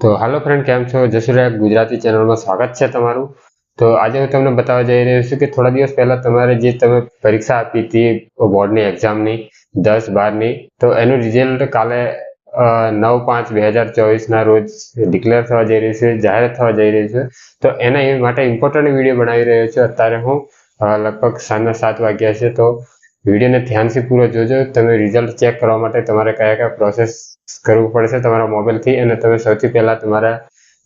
તો હાલો ફ્રેન્ડ કેમ છો? જશુરાય ગુજરાતી ચેનલમાં સ્વાગત છે તમારું. તો આજે હું તમને બતાવવા જઈ રહ્યો છું કે થોડા દિવસ પહેલા તમારે જે તમે પરીક્ષા આપી હતી બોર્ડની એક્ઝામની, દસ બારની, તો એનું રિઝલ્ટ કાલે નવ પાંચ બે હજાર ચોવીસના રોજ ડિક્લેર થવા જઈ રહ્યું છે, જાહેર થવા જઈ રહ્યું છે. તો એના માટે ઇમ્પોર્ટન્ટ વીડિયો બનાવી રહ્યો છું. અત્યારે હું લગભગ સાંજના સાત વાગ્યા છે, તો વિડીયોને ધ્યાનથી પૂરો જોજો. તમે રિઝલ્ટ ચેક કરવા માટે તમારે કયા કયા પ્રોસેસ કરવું પડશે તમારા મોબાઈલથી અને તમે સૌથી પહેલાં તમારા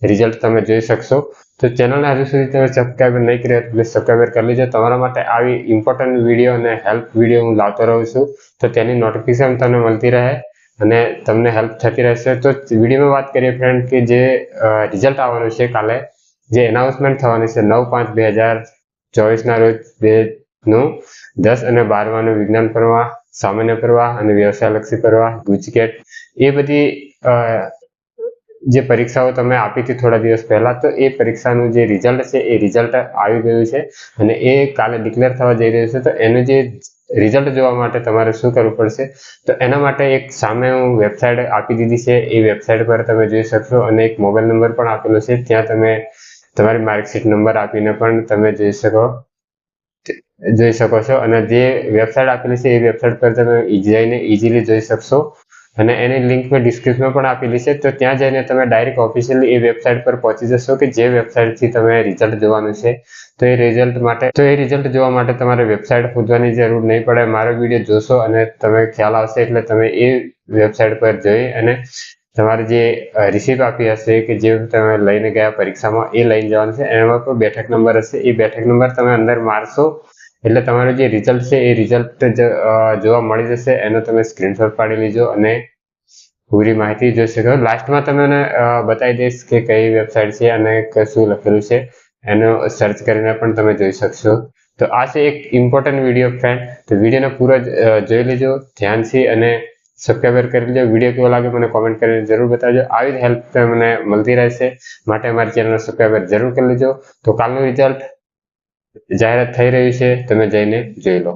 રિઝલ્ટ તમે જોઈ શકશો. તો ચેનલને હજુ સુધી તમે સબસ્ક્રાઈબર નહીં કરી પ્લીઝ સબસ્ક્રાઈબર કરી લેજો. તમારા માટે આવી ઇમ્પોર્ટન્ટ વીડિયો અને હેલ્પ વીડિયો હું લાવતો રહું છું. તો તેની નોટિફિકેશન તમને મળતી રહે અને તમને હેલ્પ થતી રહેશે. તો વિડીયોમાં વાત કરીએ ફ્રેન્ડ કે જે રિઝલ્ટ આવવાનું છે કાલે. જે એનાઉન્સમેન્ટ થવાની છે નવ પાંચ બે હજાર ચોવીસના રોજ બે નું? દસ અને બારમાનું વિજ્ઞાન પ્રવાહ, સામાન્ય પ્રવાહ અને વ્યવસાયલક્ષી પ્રવાહ, ગુજકેટ. એ બધી જે પરીક્ષાઓ તમે આપી હતી થોડા દિવસ પહેલા, તો એ પરીક્ષાનું જે રિઝલ્ટ છે, એ રિઝલ્ટ આવી ગયું છે. અને એ કાલે ડિક્લેર થવા જઈ રહ્યું છે, તો એનું જે રિઝલ્ટ જોવા માટે તમારે શું કરવું પડશે? તો એના માટે એક સામે હું વેબસાઇટ આપી દીધી છે. એ વેબસાઇટ પર તમે જોઈ શકશો અને એક મોબાઈલ નંબર પણ આપેલો છે. ત્યાં તમે તમારી માર્કશીટ નંબર આપીને પણ તમે જોઈ શકો. જોઈ શકો છો. અને જે વેબસાઇટ આપેલી છે, એ વેબસાઇટ પર તમે જઈને ઇઝીલી જોઈ શકશો. અને એની લિંક મેં ડિસ્ક્રિપ્શનમાં પણ આપેલી છે. તો ત્યાં જઈને તમે ડાયરેક્ટ ઓફિશિયલી એ વેબસાઇટ પર પહોંચી જશો કે જે વેબસાઇટથી તમે રિઝલ્ટ જોવાનું છે. તો એ રિઝલ્ટ માટે, તો એ રિઝલ્ટ જોવા માટે તમારે વેબસાઇટ ખોદવાની જરૂર નહીં પડે. મારો વીડિયો જોશો અને તમે ખ્યાલ આવશે એટલે તમે એ વેબસાઇટ પર જઈ અને તમારે જે રિસીપ્ટ આપી હશે કે જે તમે લઈને ગયા પરીક્ષામાં, એ લઈને જવાનું છે. એમાં પણ બેઠક નંબર હશે. એ બેઠક નંબર તમે અંદર મારશો એટલે તમારું જે રિઝલ્ટ છે એ રિઝલ્ટ જોવા મળી જશે. એનો તમે સ્ક્રીનશોટ પાડી લીજો અને પૂરી માહિતી જોઈ શકો. લાસ્ટમાં તમને અ, બતાવી દઈશ કે કઈ વેબસાઇટ છે અને શું લખેલું છે. એનો સર્ચ કરીને પણ તમે જોઈ શકશો. તો આ છે એક ઇમ્પોર્ટન્ટ વીડિયો ફ્રેન્ડ તો વિડીયોને પૂરો જોઈ લેજો ધ્યાનથી અને સબસ્ક્રાઈબર કરી લેજો. વીડિયો કેવો લાગે મને કોમેન્ટ કરીને જરૂર બતાવજો. આવી જ હેલ્પ મને મળતી રહેશે. માટે અમારી ચેનલને સબસ્ક્રાઈબર જરૂર કરી લેજો. તો કાલનું રિઝલ્ટ જાહેરાત થઈ રહી છે તમે જઈને જોઈ લો.